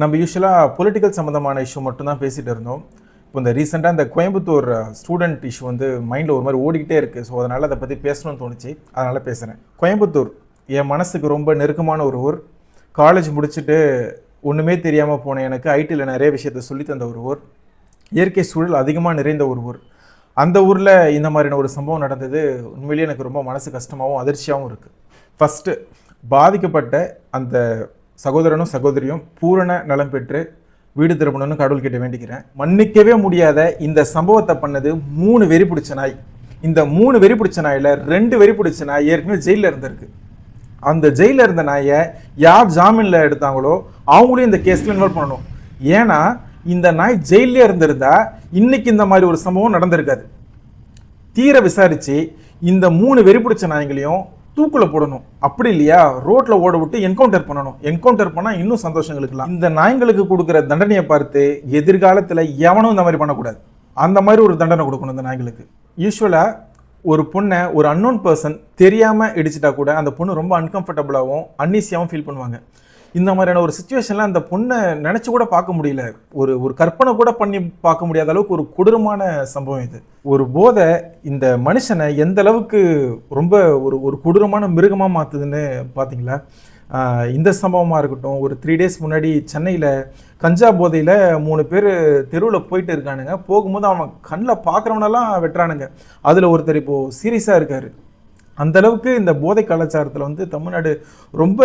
நம்ம யூஸ்வலாக பொலிட்டிக்கல் சம்மந்தமான இஷ்யூ மட்டும்தான் பேசிகிட்டு இருந்தோம். இப்போ இந்த ரீசெண்டாக இந்த கோயம்புத்தூர் ஸ்டூடெண்ட் இஷ்யூ வந்து மைண்டில் ஒரு மாதிரி ஓடிக்கிட்டே இருக்குது ஸோ அதனால் அதை பற்றி பேசணும்னு தோணுச்சு. அதனால் பேசுகிறேன் கோயம்புத்தூர் என் மனசுக்கு ரொம்ப நெருக்கமான ஒரு ஊர். காலேஜ் முடிச்சுட்டு ஒன்றுமே தெரியாமல் போன எனக்கு ஐடியில் நிறைய விஷயத்த சொல்லி தந்த ஒரு ஊர். இயற்கை சூழல் அதிகமாக நிறைந்த ஒரு ஊர். அந்த ஊரில் இந்த மாதிரியான ஒரு சம்பவம் நடந்தது. உண்மையிலேயே எனக்கு ரொம்ப மனசு கஷ்டமாகவும் அதிர்ச்சியாகவும் இருக்குது ஃபஸ்ட்டு பாதிக்கப்பட்ட அந்த சகோதரனும் சகோதரியும் பூரண நலம் பெற்று வீடு திரும்பணும்னு கடவுள்கிட்ட வேண்டிக்கிறேன். மன்னிக்கவே முடியாத இந்த சம்பவத்தை பண்ணது மூணு வெறி பிடிச்ச நாய். இந்த மூணு வெறி பிடிச்ச நாயில் ரெண்டு வெறி பிடிச்ச நாய் ஏற்கனவே ஜெயிலில் இருந்திருக்கு. அந்த ஜெயிலில் இருந்த நாயை யார் ஜாமீனில் எடுத்தாங்களோ அவங்களையும் இந்த கேஸில் இன்வால்வ் பண்ணணும். ஏன்னா இந்த நாய் ஜெயிலே இருந்திருந்தா இன்னைக்கு இந்த மாதிரி ஒரு சம்பவம் நடந்திருக்காது. தீர விசாரித்து இந்த மூணு வெறி பிடிச்ச நாய்களையும் தூக்குல போடணும். அப்படி இல்லையா? ரோட்ல ஓட விட்டு என்கவுண்டர் பண்ணணும். என்கவுண்டர் பண்ணா இன்னும் சந்தோஷங்களுக்குலாம் இந்த நாய்களுக்கு கொடுக்குற தண்டனையை பார்த்து எதிர்காலத்துல எவனும் இந்த மாதிரி பண்ணக்கூடாது. அந்த மாதிரி ஒரு தண்டனை கொடுக்கணும் இந்த நாய்களுக்கு. யூஸ்வலா ஒரு பொண்ணை ஒரு அன்னோன் பர்சன் தெரியாம இடிச்சிட்டா கூட அந்த பொண்ணு ரொம்ப அன்கம்ஃபர்டபுளாகவும் அன்ஈஸியாகவும் ஃபீல் பண்ணுவாங்க. இந்த மாதிரியான ஒரு சுச்சுவேஷனில் அந்த பொண்ணை நினச்சி கூட பார்க்க முடியல. ஒரு ஒரு கற்பனை கூட பண்ணி பார்க்க முடியாத அளவுக்கு ஒரு கொடூரமான சம்பவம் இது. ஒரு போதை இந்த மனுஷனை எந்த அளவுக்கு ரொம்ப ஒரு ஒரு கொடூரமான மிருகமாக மாற்றுதுன்னு பார்த்தீங்களா இந்த சம்பவமாக இருக்கட்டும் ஒரு த்ரீ டேஸ் முன்னாடி சென்னையில் கஞ்சா போதையில் மூணு பேர் தெருவில் போயிட்டு இருக்கானுங்க. போகும்போது அவன் கண்ணில் பார்க்குறவனெல்லாம் வெட்டுறானுங்க. அதில் ஒருத்தர் இப்போது சீரியஸாக இருக்காரு. அந்த அளவுக்கு இந்த போதை கலாச்சாரத்தில் வந்து தமிழ்நாடு ரொம்ப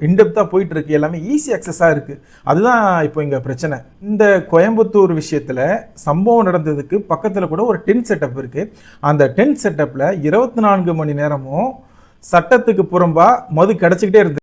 இன்டெப்த்தாக போயிட்டு இருக்கு எல்லாமே ஈஸி அக்சஸாக இருக்குது அதுதான் இப்போ இங்கே பிரச்சனை. இந்த கோயம்புத்தூர் விஷயத்தில் சம்பவம் நடந்ததுக்கு பக்கத்தில் கூட ஒரு டென்ட் செட்டப் இருக்குது அந்த டென்ட் செட்டப்பில் இருபத்தி நான்கு மணி நேரமும் சட்டத்துக்கு புறம்பாக மது கிடச்சிக்கிட்டே இருந்தது